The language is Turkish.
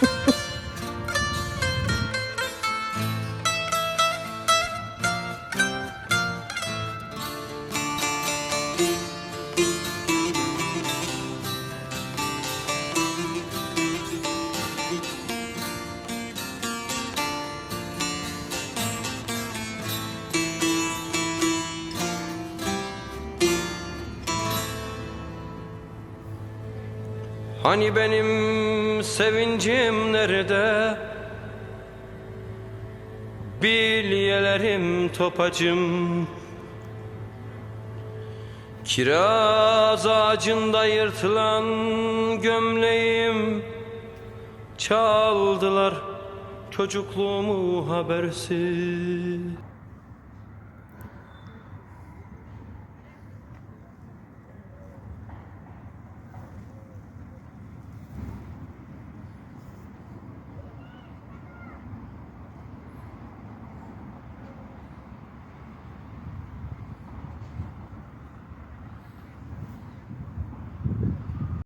Ha ha ha! Hani benim sevincim nerede? Bilyelerim topacım. Kiraz ağacında yırtılan gömleğim. Çaldılar çocukluğumu habersiz